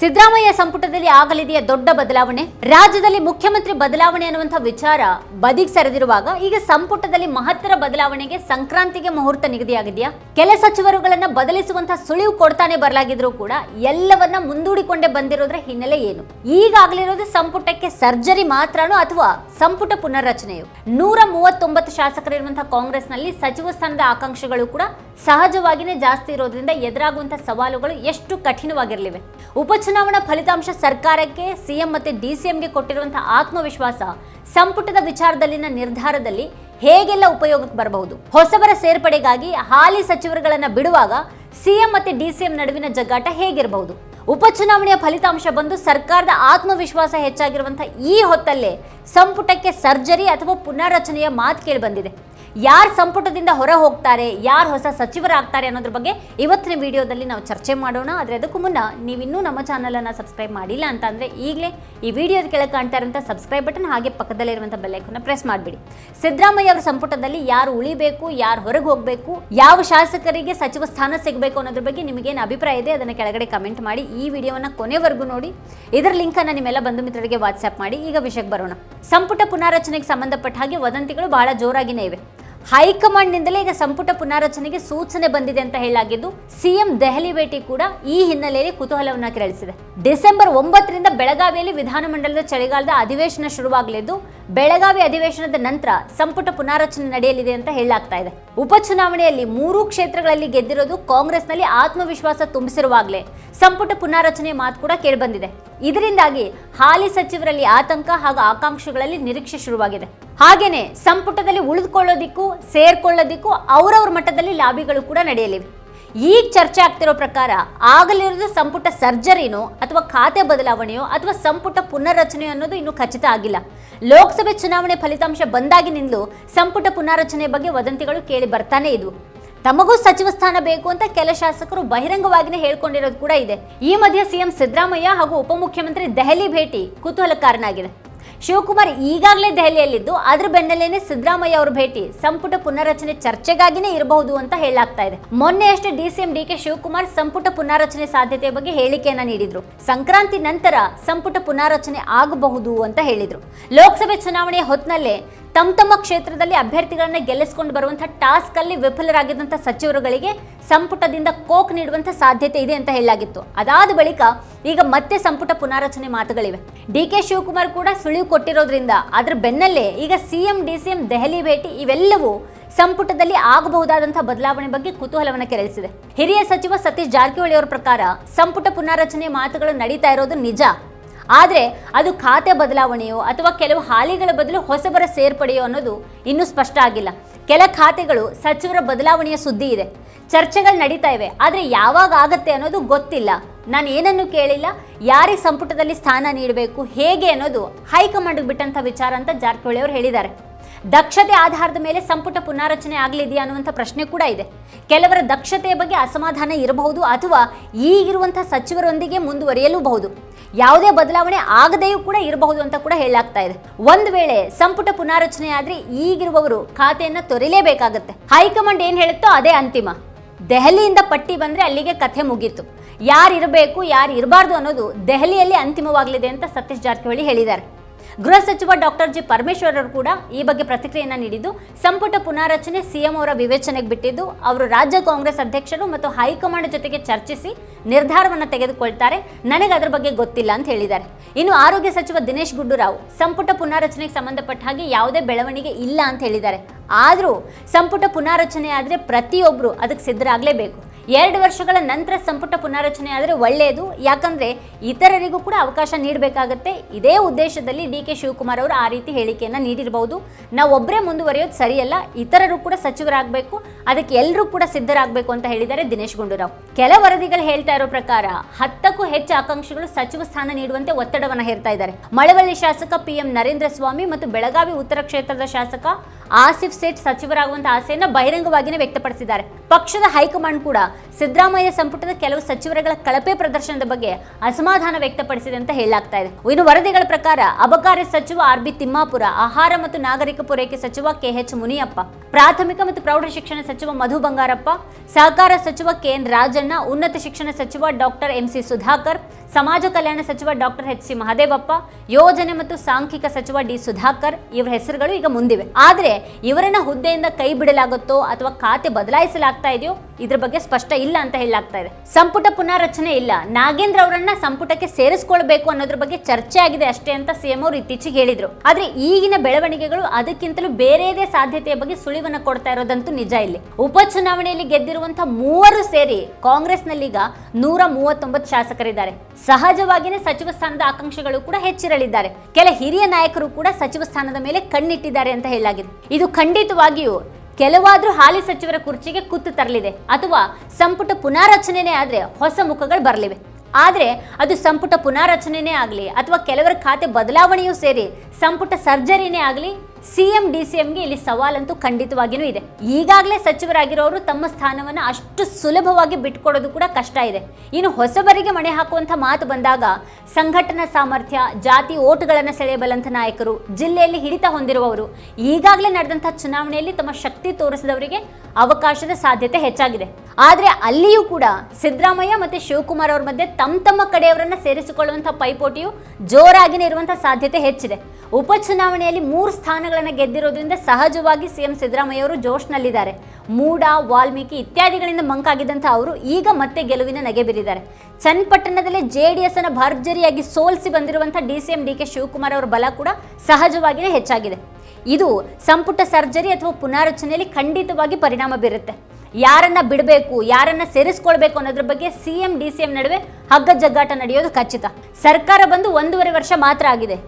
ಸಿದ್ದರಾಮಯ್ಯ ಸಂಪುಟದಲ್ಲಿ ಆಗಲಿದೆಯಾ ದೊಡ್ಡ ಬದಲಾವಣೆ? ರಾಜ್ಯದಲ್ಲಿ ಮುಖ್ಯಮಂತ್ರಿ ಬದಲಾವಣೆ ಅನ್ನುವಂಥ ವಿಚಾರ ಬದಿಗೆ ಸರಿದಿರುವಾಗ ಈಗ ಸಂಪುಟದಲ್ಲಿ ಮಹತ್ತರ ಬದಲಾವಣೆಗೆ ಸಂಕ್ರಾಂತಿಗೆ ಮುಹೂರ್ತ ನಿಗದಿಯಾಗಿದೆಯಾ? ಕೆಲ ಸಚಿವರುಗಳನ್ನ ಬದಲಿಸುವಂತಹ ಸುಳಿವು ಕೊಡ್ತಾನೆ ಬರಲಾಗಿದ್ರು ಕೂಡ ಎಲ್ಲವನ್ನ ಮುಂದೂಡಿಕೊಂಡೇ ಬಂದಿರೋದ್ರ ಹಿನ್ನೆಲೆ ಏನು? ಈಗಾಗಲಿರೋದು ಸಂಪುಟಕ್ಕೆ ಸರ್ಜರಿ ಮಾತ್ರನೋ ಅಥವಾ ಸಂಪುಟ ಪುನರ್ರಚನೆಯು? ನೂರ ಮೂವತ್ತೊಂಬತ್ತು ಶಾಸಕರಿರುವಂತಹ ಕಾಂಗ್ರೆಸ್ನಲ್ಲಿ ಸಚಿವ ಸ್ಥಾನದ ಆಕಾಂಕ್ಷೆಗಳು ಕೂಡ ಸಹಜವಾಗಿಯೇ ಜಾಸ್ತಿ ಇರೋದ್ರಿಂದ ಎದುರಾಗುವಂತಹ ಸವಾಲುಗಳು ಎಷ್ಟು ಕಠಿಣವಾಗಿರಲಿವೆ? ಉಪಚುನಾವಣಾ ಫಲಿತಾಂಶ ಸರ್ಕಾರಕ್ಕೆ, ಸಿಎಂ ಮತ್ತೆ ಡಿಸಿಎಂಗೆ ಕೊಟ್ಟಿರುವಂತಹ ಆತ್ಮವಿಶ್ವಾಸ ಸಂಪುಟದ ವಿಚಾರದಲ್ಲಿನ ನಿರ್ಧಾರದಲ್ಲಿ ಹೇಗೆಲ್ಲ ಉಪಯೋಗಕ್ಕೆ ಬರಬಹುದು? ಹೊಸಬರ ಸೇರ್ಪಡೆಗಾಗಿ ಹಾಲಿ ಸಚಿವರುಗಳನ್ನ ಬಿಡುವಾಗ ಸಿಎಂ ಮತ್ತೆ ಡಿಸಿಎಂ ನಡುವಿನ ಜಗ್ಗಾಟ ಹೇಗಿರಬಹುದು? ಉಪಚುನಾವಣೆಯ ಫಲಿತಾಂಶ ಬಂದು ಸರ್ಕಾರದ ಆತ್ಮವಿಶ್ವಾಸ ಹೆಚ್ಚಾಗಿರುವಂತಹ ಈ ಹೊತ್ತಲ್ಲೇ ಸಂಪುಟಕ್ಕೆ ಸರ್ಜರಿ ಅಥವಾ ಪುನಾರಚನೆಯ ಮಾತು ಕೇಳಿ ಬಂದಿದೆ. ಯಾರು ಸಂಪುಟದಿಂದ ಹೊರ ಹೋಗ್ತಾರೆ, ಯಾರು ಹೊಸ ಸಚಿವರಾಗ್ತಾರೆ ಅನ್ನೋದ್ರ ಬಗ್ಗೆ ಇವತ್ತಿನ ವಿಡಿಯೋದಲ್ಲಿ ನಾವು ಚರ್ಚೆ ಮಾಡೋಣ. ಆದರೆ ಅದಕ್ಕೂ ಮುನ್ನ ನೀವಿನ್ನೂ ನಮ್ಮ ಚಾನಲನ್ನು ಸಬ್ಸ್ಕ್ರೈಬ್ ಮಾಡಿಲ್ಲ ಅಂತ ಅಂದರೆ ಈಗಲೇ ಈ ವಿಡಿಯೋದ ಕೆಳಗೆ ಕಾಣ್ತಾ ಇರುವಂಥ ಸಬ್ಸ್ಕ್ರೈಬ್ ಬಟನ್ ಹಾಗೆ ಪಕ್ಕದಲ್ಲಿರುವಂಥ ಬೆಲ್ಲೈಕನ್ನು ಪ್ರೆಸ್ ಮಾಡಿಬಿಡಿ. ಸಿದ್ದರಾಮಯ್ಯ ಅವರ ಸಂಪುಟದಲ್ಲಿ ಯಾರು ಉಳಿಬೇಕು, ಯಾರು ಹೊರಗೆ ಹೋಗಬೇಕು, ಯಾವ ಶಾಸಕರಿಗೆ ಸಚಿವ ಸ್ಥಾನ ಸಿಗಬೇಕು ಅನ್ನೋದ್ರ ಬಗ್ಗೆ ನಿಮಗೇನು ಅಭಿಪ್ರಾಯ ಇದೆ ಅದನ್ನು ಕೆಳಗಡೆ ಕಮೆಂಟ್ ಮಾಡಿ, ಈ ವಿಡಿಯೋವನ್ನು ಕೊನೆವರೆಗೂ ನೋಡಿ. ಇದರ ಲಿಂಕನ್ನು ನಿಮ್ಮೆಲ್ಲ ಬಂಧು ಮಿತ್ರರಿಗೆ ವಾಟ್ಸ್ಆ್ಯಪ್ ಮಾಡಿ. ಈಗ ವಿಷಯಕ್ಕೆ ಬರೋಣ. ಸಂಪುಟ ಪುನಾರಚನೆಗೆ ಸಂಬಂಧಪಟ್ಟ ಹಾಗೆ ವದಂತಿಗಳು ಬಹಳ ಜೋರಾಗಿನೇ ಇವೆ. ಹೈಕಮಾಂಡ್ನಿಂದಲೇ ಈಗ ಸಂಪುಟ ಪುನಾರಚನೆಗೆ ಸೂಚನೆ ಬಂದಿದೆ ಅಂತ ಹೇಳಲಾಗಿದ್ದು, ಸಿಎಂ ದೆಹಲಿ ಭೇಟಿ ಕೂಡ ಈ ಹಿನ್ನೆಲೆಯಲ್ಲಿ ಕುತೂಹಲವನ್ನು ಕೆರಳಿಸಿದೆ. ಡಿಸೆಂಬರ್ ಒಂಬತ್ತರಿಂದ ಬೆಳಗಾವಿಯಲ್ಲಿ ವಿಧಾನಮಂಡಲದ ಚಳಿಗಾಲದ ಅಧಿವೇಶನ ಶುರುವಾಗಲಿದ್ದು, ಬೆಳಗಾವಿ ಅಧಿವೇಶನದ ನಂತರ ಸಂಪುಟ ಪುನಾರಚನೆ ನಡೆಯಲಿದೆ ಅಂತ ಹೇಳಲಾಗ್ತಾ ಇದೆ. ಉಪಚುನಾವಣೆಯಲ್ಲಿ ಮೂರು ಕ್ಷೇತ್ರಗಳಲ್ಲಿ ಗೆದ್ದಿರೋದು ಕಾಂಗ್ರೆಸ್ನಲ್ಲಿ ಆತ್ಮವಿಶ್ವಾಸ ತುಂಬಿಸಿರುವಾಗಲೇ ಸಂಪುಟ ಪುನಾರಚನೆ ಮಾತು ಕೂಡ ಕೇಳಿಬಂದಿದೆ. ಇದರಿಂದಾಗಿ ಹಾಲಿ ಸಚಿವರಲ್ಲಿ ಆತಂಕ ಹಾಗೂ ಆಕಾಂಕ್ಷೆಗಳಲ್ಲಿ ನಿರೀಕ್ಷೆ ಶುರುವಾಗಿದೆ. ಹಾಗೇನೆ ಸಂಪುಟದಲ್ಲಿ ಉಳಿದುಕೊಳ್ಳೋದಿಕ್ಕೂ ಸೇರ್ಕೊಳ್ಳೋದಿಕ್ಕೂ ಅವರವ್ರ ಮಟ್ಟದಲ್ಲಿ ಲಾಬಿಗಳು ಕೂಡ ನಡೆಯಲಿವೆ. ಈಗ ಚರ್ಚೆ ಆಗ್ತಿರೋ ಪ್ರಕಾರ ಆಗಲಿರೋದು ಸಂಪುಟ ಸರ್ಜರಿನೋ ಅಥವಾ ಖಾತೆ ಬದಲಾವಣೆಯೋ ಅಥವಾ ಸಂಪುಟ ಪುನರ್ರಚನೆಯೋ ಅನ್ನೋದು ಇನ್ನೂ ಖಚಿತ ಆಗಿಲ್ಲ. ಲೋಕಸಭೆ ಚುನಾವಣೆ ಫಲಿತಾಂಶ ಬಂದಾಗಿನಿಂದಲೂ ಸಂಪುಟ ಪುನರ್ರಚನೆ ಬಗ್ಗೆ ವದಂತಿಗಳು ಕೇಳಿ ಬರ್ತಾನೆ ಇದ್ವು. ತಮಗೂ ಸಚಿವ ಸ್ಥಾನ ಬೇಕು ಅಂತ ಕೆಲ ಶಾಸಕರು ಬಹಿರಂಗವಾಗಿನೇ ಹೇಳ್ಕೊಂಡಿರೋದು ಕೂಡ ಇದೆ. ಈ ಮಧ್ಯೆ ಸಿಎಂ ಸಿದ್ದರಾಮಯ್ಯ ಹಾಗೂ ಉಪಮುಖ್ಯಮಂತ್ರಿ ದೆಹಲಿ ಭೇಟಿ ಕುತೂಹಲಕಾರನಾಗಿದೆ ಶಿವಕುಮಾರ್ ಈಗಾಗಲೇ ದೆಹಲಿಯಲ್ಲಿದ್ದು ಅದ್ರ ಬೆನ್ನಲ್ಲೇನೆ ಸಿದ್ದರಾಮಯ್ಯ ಅವರ ಭೇಟಿ ಸಂಪುಟ ಪುನರ್ರಚನೆ ಚರ್ಚೆಗಾಗಿನೇ ಇರಬಹುದು ಅಂತ ಹೇಳಲಾಗ್ತಾ ಇದೆ. ಮೊನ್ನೆಯಷ್ಟೇ ಡಿಸಿಎಂ ಡಿ ಕೆ ಶಿವಕುಮಾರ್ ಸಂಪುಟ ಪುನರ್ರಚನೆ ಸಾಧ್ಯತೆ ಬಗ್ಗೆ ಹೇಳಿಕೆಯನ್ನ ನೀಡಿದ್ರು. ಸಂಕ್ರಾಂತಿ ನಂತರ ಸಂಪುಟ ಪುನರ್ರಚನೆ ಆಗಬಹುದು ಅಂತ ಹೇಳಿದ್ರು. ಲೋಕಸಭೆ ಚುನಾವಣೆಯ ಹೊತ್ತಿನಲ್ಲೇ ತಮ್ಮ ತಮ್ಮ ಕ್ಷೇತ್ರದಲ್ಲಿ ಅಭ್ಯರ್ಥಿಗಳನ್ನ ಗೆಲ್ಲಿಸಿಕೊಂಡು ಬರುವಂತಹ ಟಾಸ್ಕ್ ಅಲ್ಲಿ ವಿಫಲರಾಗಿದ್ದಂಥ ಸಚಿವರುಗಳಿಗೆ ಸಂಪುಟದಿಂದ ಕೋಕ್ ನೀಡುವಂತ ಸಾಧ್ಯತೆ ಇದೆ ಅಂತ ಹೇಳಲಾಗಿತ್ತು. ಅದಾದ ಬಳಿಕ ಈಗ ಮತ್ತೆ ಸಂಪುಟ ಪುನಾರಚನೆ ಮಾತುಗಳಿವೆ. ಡಿ ಕೆ ಶಿವಕುಮಾರ್ ಕೂಡ ಸುಳಿವು ಕೊಟ್ಟಿರೋದ್ರಿಂದ ಅದರ ಬೆನ್ನಲ್ಲೇ ಈಗ ಸಿಎಂ ಎಂ ದೆಹಲಿ ಭೇಟಿ ಇವೆಲ್ಲವೂ ಸಂಪುಟದಲ್ಲಿ ಆಗಬಹುದಾದಂತಹ ಬದಲಾವಣೆ ಬಗ್ಗೆ ಕುತೂಹಲವನ್ನು ಕೆರಳಿಸಿದೆ. ಹಿರಿಯ ಸಚಿವ ಸತೀಶ್ ಜಾರಕಿಹೊಳಿ ಅವರ ಪ್ರಕಾರ ಸಂಪುಟ ಪುನಾರಚನೆ ಮಾತುಗಳು ನಡೀತಾ ಇರೋದು ನಿಜ. ಆದರೆ ಅದು ಖಾತೆ ಬದಲಾವಣೆಯೋ ಅಥವಾ ಕೆಲವು ಹಾಲಿಗಳ ಬದಲು ಹೊಸಬರ ಸೇರ್ಪಡೆಯೋ ಅನ್ನೋದು ಇನ್ನೂ ಸ್ಪಷ್ಟ ಆಗಿಲ್ಲ. ಕೆಲ ಖಾತೆಗಳು ಸಚಿವರ ಬದಲಾವಣೆಯ ಸುದ್ದಿ ಇದೆ. ಚರ್ಚೆಗಳು ನಡೀತಾ ಇವೆ. ಆದರೆ ಯಾವಾಗ ಆಗುತ್ತೆ ಅನ್ನೋದು ಗೊತ್ತಿಲ್ಲ. ನಾನು ಏನನ್ನು ಕೇಳಿಲ್ಲ. ಯಾರಿಗೆ ಸಂಪುಟದಲ್ಲಿ ಸ್ಥಾನ ನೀಡಬೇಕು, ಹೇಗೆ ಅನ್ನೋದು ಹೈಕಮಾಂಡ್ಗೆ ಬಿಟ್ಟಂಥ ವಿಚಾರ ಅಂತ ಜಾರಕಿಹೊಳಿ ಅವರು ಹೇಳಿದ್ದಾರೆ. ದಕ್ಷತೆ ಆಧಾರದ ಮೇಲೆ ಸಂಪುಟ ಪುನಾರಚನೆ ಆಗಲಿದೆಯಾ ಅನ್ನುವಂಥ ಪ್ರಶ್ನೆ ಕೂಡ ಇದೆ. ಕೆಲವರ ದಕ್ಷತೆಯ ಬಗ್ಗೆ ಅಸಮಾಧಾನ ಇರಬಹುದು ಅಥವಾ ಈಗಿರುವಂಥ ಸಚಿವರೊಂದಿಗೆ ಮುಂದುವರಿಯಲೂಬಹುದು. ಯಾವುದೇ ಬದಲಾವಣೆ ಆಗದೆಯೂ ಕೂಡ ಇರಬಹುದು ಅಂತ ಕೂಡ ಹೇಳಲಾಗ್ತಾ ಇದೆ. ಒಂದು ವೇಳೆ ಸಂಪುಟ ಪುನಾರಚನೆ ಆದರೆ ಈಗಿರುವವರು ಖಾತೆಯನ್ನು ತೊರೆಯಲೇಬೇಕಾಗತ್ತೆ. ಹೈಕಮಾಂಡ್ ಏನು ಹೇಳುತ್ತೋ ಅದೇ ಅಂತಿಮ. ದೆಹಲಿಯಿಂದ ಪಟ್ಟಿ ಬಂದರೆ ಅಲ್ಲಿಗೆ ಕಥೆ ಮುಗೀತು. ಯಾರು ಇರಬೇಕು ಯಾರು ಇರಬಾರ್ದು ಅನ್ನೋದು ದೆಹಲಿಯಲ್ಲಿ ಅಂತಿಮವಾಗಲಿದೆ ಅಂತ ಸತೀಶ್ ಜಾರಕಿಹೊಳಿ ಹೇಳಿದ್ದಾರೆ. ಗೃಹ ಸಚಿವ ಡಾಕ್ಟರ್ ಜಿ ಪರಮೇಶ್ವರ್ ಅವರು ಕೂಡ ಈ ಬಗ್ಗೆ ಪ್ರತಿಕ್ರಿಯೆಯನ್ನು ನೀಡಿದ್ದು, ಸಂಪುಟ ಪುನಾರಚನೆ ಸಿಎಂ ಅವರ ವಿವೇಚನೆಗೆ ಬಿಟ್ಟಿದ್ದು, ಅವರು ರಾಜ್ಯ ಕಾಂಗ್ರೆಸ್ ಅಧ್ಯಕ್ಷರು ಮತ್ತು ಹೈಕಮಾಂಡ್ ಜೊತೆಗೆ ಚರ್ಚಿಸಿ ನಿರ್ಧಾರವನ್ನು ತೆಗೆದುಕೊಳ್ತಾರೆ. ನನಗೆ ಅದರ ಬಗ್ಗೆ ಗೊತ್ತಿಲ್ಲ ಅಂತ ಹೇಳಿದ್ದಾರೆ. ಇನ್ನು ಆರೋಗ್ಯ ಸಚಿವ ದಿನೇಶ್ ಗುಂಡೂರಾವ್, ಸಂಪುಟ ಪುನಾರಚನೆಗೆ ಸಂಬಂಧಪಟ್ಟ ಹಾಗೆ ಯಾವುದೇ ಬೆಳವಣಿಗೆ ಇಲ್ಲ ಅಂತ ಹೇಳಿದ್ದಾರೆ. ಆದರೂ, ಸಂಪುಟ ಪುನಾರಚನೆ ಆದರೆ ಪ್ರತಿಯೊಬ್ಬರು ಅದಕ್ಕೆ ಸಿದ್ಧರಾಗಲೇಬೇಕು. ಎರಡು ವರ್ಷಗಳ ನಂತರ ಸಂಪುಟ ಪುನಾರಚನೆ ಆದರೆ ಒಳ್ಳೆಯದು ಯಾಕಂದರೆ ಇತರರಿಗೂ ಕೂಡ ಅವಕಾಶ ನೀಡಬೇಕಾಗತ್ತೆ. ಇದೇ ಉದ್ದೇಶದಲ್ಲಿ ಡಿ ಕೆ ಶಿವಕುಮಾರ್ ಅವರು ಆ ರೀತಿ ಹೇಳಿಕೆಯನ್ನು ನೀಡಿರಬಹುದು ನಾವು ಒಬ್ಬರೇ ಮುಂದುವರಿಯೋದು ಸರಿಯಲ್ಲ, ಇತರರು ಕೂಡ ಸಚಿವರಾಗಬೇಕು, ಅದಕ್ಕೆ ಎಲ್ಲರೂ ಕೂಡ ಸಿದ್ಧರಾಗಬೇಕು ಅಂತ ಹೇಳಿದ್ದಾರೆ ದಿನೇಶ್ ಗುಂಡೂರಾವ್. ಕೆಲ ವರದಿಗಳು ಹೇಳ್ತಾ ಇರೋ ಪ್ರಕಾರ ಹತ್ತಕ್ಕೂ ಹೆಚ್ಚು ಆಕಾಂಕ್ಷಿಗಳು ಸಚಿವ ಸ್ಥಾನ ನೀಡುವಂತೆ ಒತ್ತಡವನ್ನು ಹೇರ್ತಾ ಇದ್ದಾರೆ. ಮಳವಳ್ಳಿ ಶಾಸಕ ಪಿ ಎಂ ನರೇಂದ್ರ ಸ್ವಾಮಿ ಮತ್ತು ಬೆಳಗಾವಿ ಉತ್ತರ ಕ್ಷೇತ್ರದ ಶಾಸಕ ಆಸಿಫ್ ಸೇಠ್ ಸಚಿವರಾಗುವಂತಹ ಆಸೆಯನ್ನು ಬಹಿರಂಗವಾಗಿಯೇ ವ್ಯಕ್ತಪಡಿಸಿದ್ದಾರೆ. ಪಕ್ಷದ ಹೈಕಮಾಂಡ್ ಕೂಡ ಸಿದ್ದರಾಮಯ್ಯ ಸಂಪುಟದ ಕೆಲವು ಸಚಿವರುಗಳ ಕಳಪೆ ಪ್ರದರ್ಶನದ ಬಗ್ಗೆ ಅಸಮಾಧಾನ ವ್ಯಕ್ತಪಡಿಸಿದೆ ಅಂತ ಹೇಳಲಾಗ್ತಾ ಇದೆ. ಇನ್ನು ವರದಿಗಳ ಪ್ರಕಾರ ಅಬಕಾರಿ ಸಚಿವ ಆರ್ ಬಿ ತಿಮ್ಮಾಪುರ, ಆಹಾರ ಮತ್ತು ನಾಗರಿಕ ಪೂರೈಕೆ ಸಚಿವ ಕೆ ಎಚ್ ಮುನಿಯಪ್ಪ, ಪ್ರಾಥಮಿಕ ಮತ್ತು ಪ್ರೌಢ ಶಿಕ್ಷಣ ಸಚಿವ ಮಧು ಬಂಗಾರಪ್ಪ, ಸಹಕಾರ ಸಚಿವ ಕೆಎನ್ ರಾಜಣ್ಣ, ಉನ್ನತ ಶಿಕ್ಷಣ ಸಚಿವ ಡಾಕ್ಟರ್ ಎಂ ಸಿ ಸುಧಾಕರ್ ಸಮಾಜ ಕಲ್ಯಾಣ ಸಚಿವ ಡಾಕ್ಟರ್ ಎಚ್ ಸಿ ಮಹದೇವಪ್ಪ, ಯೋಜನೆ ಮತ್ತು ಸಾಂಖ್ಯಿಕ ಸಚಿವ ಡಿ ಸುಧಾಕರ್ ಇವರ ಹೆಸರುಗಳು ಈಗ ಮುಂದಿವೆ. ಆದರೆ ಇವರನ್ನ ಹುದ್ದೆಯಿಂದ ಕೈ ಬಿಡಲಾಗುತ್ತೋ ಅಥವಾ ಖಾತೆ ಬದಲಾಯಿಸಲಾಗ್ತಾ ಇದೆಯೋ ಇದ್ರ ಬಗ್ಗೆ ಸ್ಪಷ್ಟ ಇಲ್ಲ ಅಂತ ಹೇಳಲಾಗ್ತಾ ಇದೆ. ಸಂಪುಟ ಪುನಾರಚನೆ ಇಲ್ಲ. ನಾಗೇಂದ್ರ ಅವರನ್ನ ಸಂಪುಟಕ್ಕೆ ಸೇರಿಸ್ಕೊಳ್ಬೇಕು ಅನ್ನೋದ್ರ ಬಗ್ಗೆ ಚರ್ಚೆ ಆಗಿದೆ ಅಷ್ಟೇ ಅಂತ ಸಿಎಂ ಅವರು ಇತ್ತೀಚೆಗೆ ಹೇಳಿದ್ರು. ಆದ್ರೆ ಈಗಿನ ಬೆಳವಣಿಗೆಗಳು ಅದಕ್ಕಿಂತಲೂ ಬೇರೆದೇ ಸಾಧ್ಯತೆಯ ಬಗ್ಗೆ ಸುಳಿವನ್ನ ಕೊಡ್ತಾ ಇರೋದಂತೂ ನಿಜ ಇಲ್ಲಿ. ಉಪಚುನಾವಣೆಯಲ್ಲಿ ಗೆದ್ದಿರುವಂತಹ ಮೂವರು ಸೇರಿ ಕಾಂಗ್ರೆಸ್ನಲ್ಲೀಗ ನೂರ ಮೂವತ್ತೊಂಬತ್ತು ಶಾಸಕರಿದ್ದಾರೆ. ಸಹಜವಾಗಿಯೇ ಸಚಿವ ಸ್ಥಾನದ ಆಕಾಂಕ್ಷೆಗಳು ಕೂಡ ಹೆಚ್ಚಿರಲಿದ್ದಾರೆ. ಕೆಲ ಹಿರಿಯ ನಾಯಕರು ಕೂಡ ಸಚಿವ ಸ್ಥಾನದ ಮೇಲೆ ಕಣ್ಣಿಟ್ಟಿದ್ದಾರೆ ಅಂತ ಹೇಳಲಾಗಿದೆ. ಇದು ಖಂಡಿತವಾಗಿಯೂ ಕೆಲವಾದ್ರೂ ಹಾಲಿ ಸಚಿವರ ಕುರ್ಚಿಗೆ ಕುತ್ತು ತರಲಿದೆ. ಅಥವಾ ಸಂಪುಟ ಪುನಾರಚನೆನೇ ಆದ್ರೆ ಹೊಸ ಮುಖಗಳು ಬರಲಿವೆ. ಆದರೆ ಅದು ಸಂಪುಟ ಪುನಾರಚನೆನೇ ಆಗಲಿ, ಅಥವಾ ಕೆಲವರ ಖಾತೆ ಬದಲಾವಣೆಯೂ ಸೇರಿ ಸಂಪುಟ ಸರ್ಜರಿನೇ ಆಗಲಿ ಸಿಎಂ ಡಿ ಸಿ ಎಂಗೆ ಇಲ್ಲಿ ಸವಾಲಂತೂ ಖಂಡಿತವಾಗಿಯೂ ಇದೆ. ಈಗಾಗಲೇ ಸಚಿವರಾಗಿರೋರು ತಮ್ಮ ಸ್ಥಾನವನ್ನು ಅಷ್ಟು ಸುಲಭವಾಗಿ ಬಿಟ್ಕೊಡೋದು ಕೂಡ ಕಷ್ಟ ಇದೆ. ಇನ್ನು ಹೊಸಬರಿಗೆ ಮಣೆ ಹಾಕುವಂಥ ಮಾತು ಬಂದಾಗ ಸಂಘಟನಾ ಸಾಮರ್ಥ್ಯ, ಜಾತಿ ಓಟುಗಳನ್ನು ಸೆಳೆಯಬಲ್ಲಂಥ ನಾಯಕರು, ಜಿಲ್ಲೆಯಲ್ಲಿ ಹಿಡಿತ ಹೊಂದಿರುವವರು, ಈಗಾಗಲೇ ನಡೆದಂಥ ಚುನಾವಣೆಯಲ್ಲಿ ತಮ್ಮ ಶಕ್ತಿ ತೋರಿಸಿದವರಿಗೆ ಅವಕಾಶದ ಸಾಧ್ಯತೆ ಹೆಚ್ಚಾಗಿದೆ. ಆದರೆ ಅಲ್ಲಿಯೂ ಕೂಡ ಸಿದ್ದರಾಮಯ್ಯ ಮತ್ತು ಶಿವಕುಮಾರ್ ಅವರ ಮಧ್ಯೆ ತಮ್ಮ ತಮ್ಮ ಕಡೆಯವರನ್ನ ಸೇರಿಸಿಕೊಳ್ಳುವಂಥ ಪೈಪೋಟಿಯು ಜೋರಾಗಿನೇ ಇರುವಂಥ ಸಾಧ್ಯತೆ ಹೆಚ್ಚಿದೆ. ಉಪಚುನಾವಣೆಯಲ್ಲಿ ಮೂರು ಸ್ಥಾನಗಳನ್ನು ಗೆದ್ದಿರೋದ್ರಿಂದ ಸಹಜವಾಗಿ ಸಿಎಂ ಸಿದ್ದರಾಮಯ್ಯ ಅವರು ಜೋಶ್ನಲ್ಲಿದ್ದಾರೆ. ಮೂಡ, ವಾಲ್ಮೀಕಿ ಇತ್ಯಾದಿಗಳಿಂದ ಮಂಕಾಗಿದ್ದಂಥ ಅವರು ಈಗ ಮತ್ತೆ ಗೆಲುವಿನ ನಗೆ ಬೀರಿದ್ದಾರೆ ಚನ್ನಪಟ್ಟಣದಲ್ಲಿ ಜೆ ಡಿ ಎಸ್ ಅನ್ನು ಭರ್ಜರಿಯಾಗಿ ಸೋಲಿಸಿ ಬಂದಿರುವಂಥ D C M D K Shivakumar ಅವರ ಬಲ ಕೂಡ ಸಹಜವಾಗಿಯೇ ಹೆಚ್ಚಾಗಿದೆ. ಇದು ಸಂಪುಟ ಸರ್ಜರಿ ಅಥವಾ ಪುನಾರಚನೆಯಲ್ಲಿ ಖಂಡಿತವಾಗಿ ಪರಿಣಾಮ ಬೀರುತ್ತೆ. ಯಾರನ್ನ ಬಿಡಬೇಕು, ಯಾರನ್ನ ಸೇರಿಸ್ಕೊಳ್ಬೇಕು ಅನ್ನೋದ್ರ ಬಗ್ಗೆ ಸಿಎಂ ಡಿ ಸಿ ಎಂ ನಡುವೆ ಹಗ್ಗ ಜಗ್ಗಾಟ ನಡೆಯೋದು ಖಚಿತ. ಸರ್ಕಾರ ಬಂದು ಒಂದೂವರೆ ವರ್ಷ ಮಾತ್ರ ಆಗಿದೆ.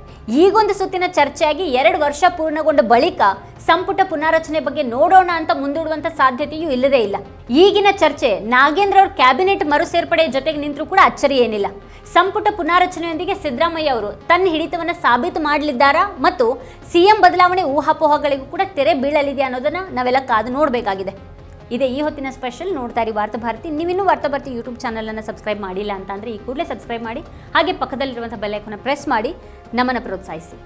ಈಗೊಂದು ಸುತ್ತಿನ ಚರ್ಚೆಯಾಗಿ ಎರಡು ವರ್ಷ ಪೂರ್ಣಗೊಂಡ ಬಳಿಕ ಸಂಪುಟ ಪುನಾರಚನೆ ಬಗ್ಗೆ ನೋಡೋಣ ಅಂತ ಮುಂದೂಡುವಂತ ಸಾಧ್ಯತೆಯೂ ಇಲ್ಲದೇ ಇಲ್ಲ. ಈಗಿನ ಚರ್ಚೆ, ನಾಗೇಂದ್ರ ಅವ್ರ ಕ್ಯಾಬಿನೆಟ್ ಮರು ಸೇರ್ಪಡೆ ಜೊತೆಗೆ ನಿಂತರೂ ಕೂಡ ಅಚ್ಚರಿ ಏನಿಲ್ಲ. ಸಂಪುಟ ಪುನಾರಚನೆಯೊಂದಿಗೆ ಸಿದ್ದರಾಮಯ್ಯ ಅವರು ತನ್ನ ಹಿಡಿತವನ್ನು ಸಾಬೀತು ಮಾಡಲಿದ್ದಾರಾ ಮತ್ತು ಸಿಎಂ ಬದಲಾವಣೆ ಊಹಾಪೋಹಗಳಿಗೂ ಕೂಡ ತೆರೆ ಬೀಳಲಿದೆ ಅನ್ನೋದನ್ನ ನಾವೆಲ್ಲ ಕಾದು ನೋಡಬೇಕಾಗಿದೆ. ಇದೇ ಈ ಹೊತ್ತಿನ ಸ್ಪೆಷಲ್ ನೋಡ್ತಾ ಇರಿ ವಾರ್ತಾ ಭಾರತಿ. ನೀವಿನ್ನೂ ವಾರ್ತಾ ಭಾರತಿ ಯೂಟ್ಯೂಬ್ ಚಾನಲನ್ನು ಸಬ್ಸ್ಕ್ರೈಬ್ ಮಾಡಿಲ್ಲ ಅಂತಂದ್ರೆ ಈ ಕೂಡಲೇ ಸಬ್ಸ್ಕ್ರೈಬ್ ಮಾಡಿ, ಹಾಗೆ ಪಕ್ಕದಲ್ಲಿರುವಂಥ ಬೆಲ್ಲೈಕನ್ನ ಪ್ರೆಸ್ ಮಾಡಿ, ನಮ್ಮನ್ನು ಪ್ರೋತ್ಸಾಹಿಸಿ.